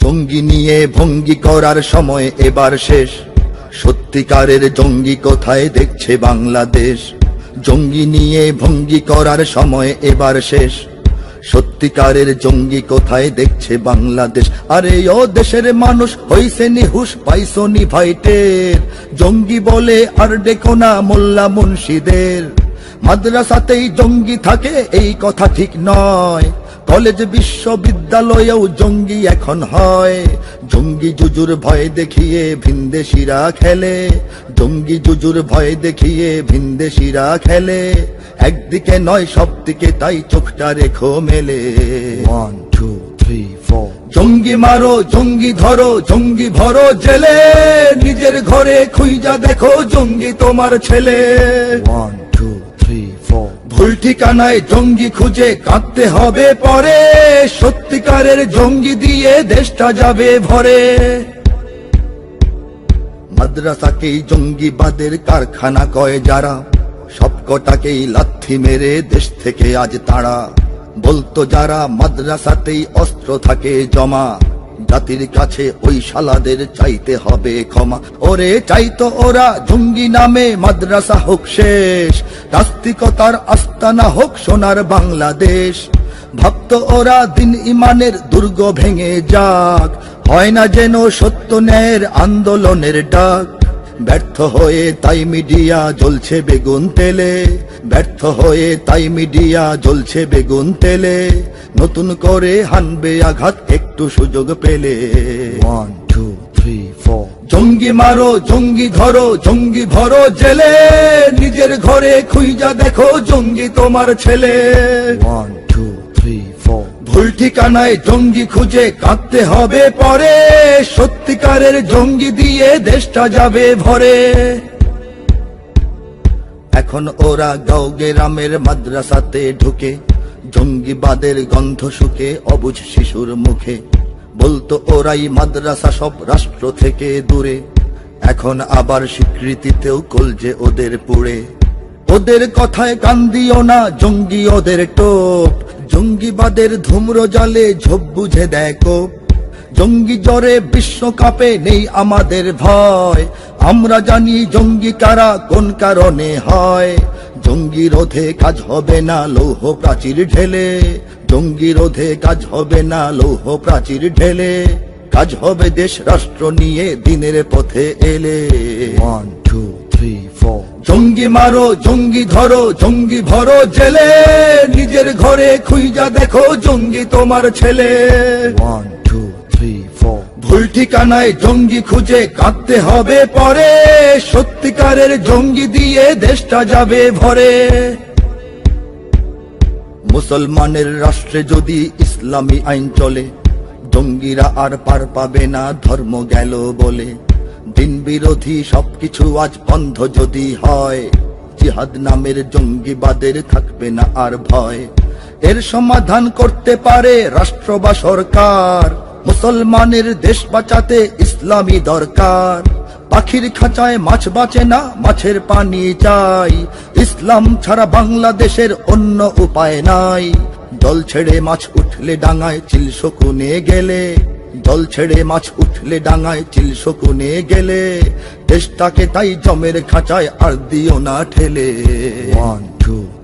জঙ্গি নিয়ে ভঙ্গি করার সময় এবার শেষ। সত্যিকারের জঙ্গি কোথায় দেখছে বাংলাদেশ? জঙ্গি নিয়ে ভঙ্গি করার সময় এবার শেষ। সত্যিকারের জঙ্গি কোথায় দেখছে বাংলাদেশ? আরে, ও দেশের মানুষ হইছে নিহুস পাইছো নি ভাইটের জঙ্গি বলে আর ডেকো না মোল্লা মুন্সিদের। মাদ্রাসাতেই জঙ্গি থাকে, এই কথা ঠিক নয়। কলেজ বিশ্ববিদ্যালয়েও জঙ্গি এখন হয়। জঙ্গি জুজুর ভয় দেখিয়ে ভিনদেশিরা খেলে। জঙ্গি জুজুর ভয় দেখিয়ে ভিনদেশিরা খেলে। একদিকে নয় সব দিকে তাই চোখটা রেখো মেলে। One, two, three four. জঙ্গি মারো জঙ্গি ধরো জঙ্গি ভরো জেলে। নিজের ঘরে খুইজা দেখো জঙ্গি তোমার ছেলে। Four. ভুল ঠিকানায় জঙ্গি খুঁজে কাঁদতে হবে পরে। সত্যিকারের জঙ্গি দিয়ে দেশটা যাবে ভরে। মাদ্রাসাকেই জঙ্গিবাদের কারখানা কয় যারা। সবকটাকেই লাথি মেরে দেশ থেকে আজ তারা। বলতো যারা মাদ্রাসাতেই অস্ত্র থাকে জমা। জাতির কাছে ওই শালাদের চাইতে হবে ক্ষমা। ওরে চাইতো ওরা জঙ্গি নামে মাদ্রাসা হোক শেষ। নাস্তিকতার আস্তানা হোক সোনার বাংলাদেশ। ভক্ত ওরা দিন ইমানের দুর্গ ভেঙে যাক। হয় না যেন সত্য ন্যায়ের আন্দোলনের ডাক। ব্যর্থ হয়ে তাই মিডিয়া জ্বলছে বেগুন তেলে। ব্যর্থ হয়ে তাই মিডিয়া জ্বলছে বেগুন তেলে। নতুন করে হানবে আঘাত, একটু সুযোগ পেলে। One two three four. জঙ্গি মারো জঙ্গি ধরো জঙ্গি ভরো জেলে। নিজের ঘরে খুইজা দেখো জঙ্গি তোমার ছেলে. ভুল ঠিকানায় জঙ্গি খুঁজে কাঁদতে হবে পরে। সত্যিকারের জঙ্গি দিয়ে দেশটা যাবে ভরে। এখন ওরা গাঁও গ্রামের মাদ্রাসাতে ঢুকে। জঙ্গিবাদের গন্ধ শুকে অবুঝ শিশুর মুখে। বলতো ওরাই মাদ্রাসা সব রাষ্ট্র থেকে দূরে। এখন আবার স্বীকৃতিতেও কলজে ওদের পুড়ে। ওদের কথায় কান দিও না, জঙ্গি ওদের টোপ। জঙ্গিবাদের ধূম্র জালে ঝোপ বুঝে দেখো। জঙ্গি জ্বরে বিশ্বকাপে নেই আমাদের ভয়। আমরা জানি জঙ্গি কারা, কোন কারণে হয়। জঙ্গি রোধে কাজ হবে না লৌহ প্রাচীর ঢেলে জঙ্গি রোধে কাজ হবে না লৌহ প্রাচীর ঢেলে কাজ হবে দেশ রাষ্ট্র নিয়ে দিনের পথে এলে One, two, three, four. জঙ্গি মারো জঙ্গি ধরো জঙ্গি ভরো জেলে নিজের ঘরে খুইজা দেখো জঙ্গি তোমার ছেলে four. ভুল ঠিকানায় জঙ্গি খুঁজে কাঁদতে হবে পরে। সত্যিকারের জঙ্গি দিয়ে দেশটা যাবে ভরে। মুসলমানের রাষ্ট্রে যদি ইসলামী আইন চলে, জঙ্গিরা আর পার পাবে না ধর্ম গেল বলে। দিন বিরোধী সবকিছু আজ বন্ধ যদি হয়, জিহাদ নামের জঙ্গিবাদের থাকবে না আর ভয়। এর সমাধান করতে পারে রাষ্ট্র বা সরকার। মুসলমানের দেশ বাঁচাতে ইসলামী দরকার। পাখির খাঁচায় মাছ বাঁচে না মাছের পানি চাই। ইসলাম ছাড়া বাংলাদেশের অন্য উপায় নাই। জল ছেড়ে মাছ উঠলে ডাঙায় চিল শকুনে গেলে। জল ছেড়ে মাছ উঠলে ডাঙায় চিল শকুনে গেলে। দেশটাকে তাই জমের খাঁচায় আর দিও না ঠেলে। Three, four.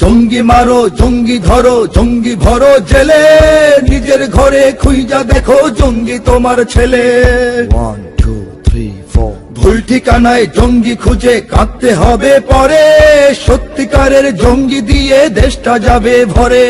জঙ্গি মারো জঙ্গি ধরো জঙ্গি ভরো জেলে। নিজের ঘরে খুইজা দেখো জঙ্গি তোমার ছেলে। Four. ভুল ঠিকানায় জঙ্গি খুঁজে কাঁদতে হবে পরে। সত্যিকারের জঙ্গি দিয়ে দেশটা যাবে ভরে।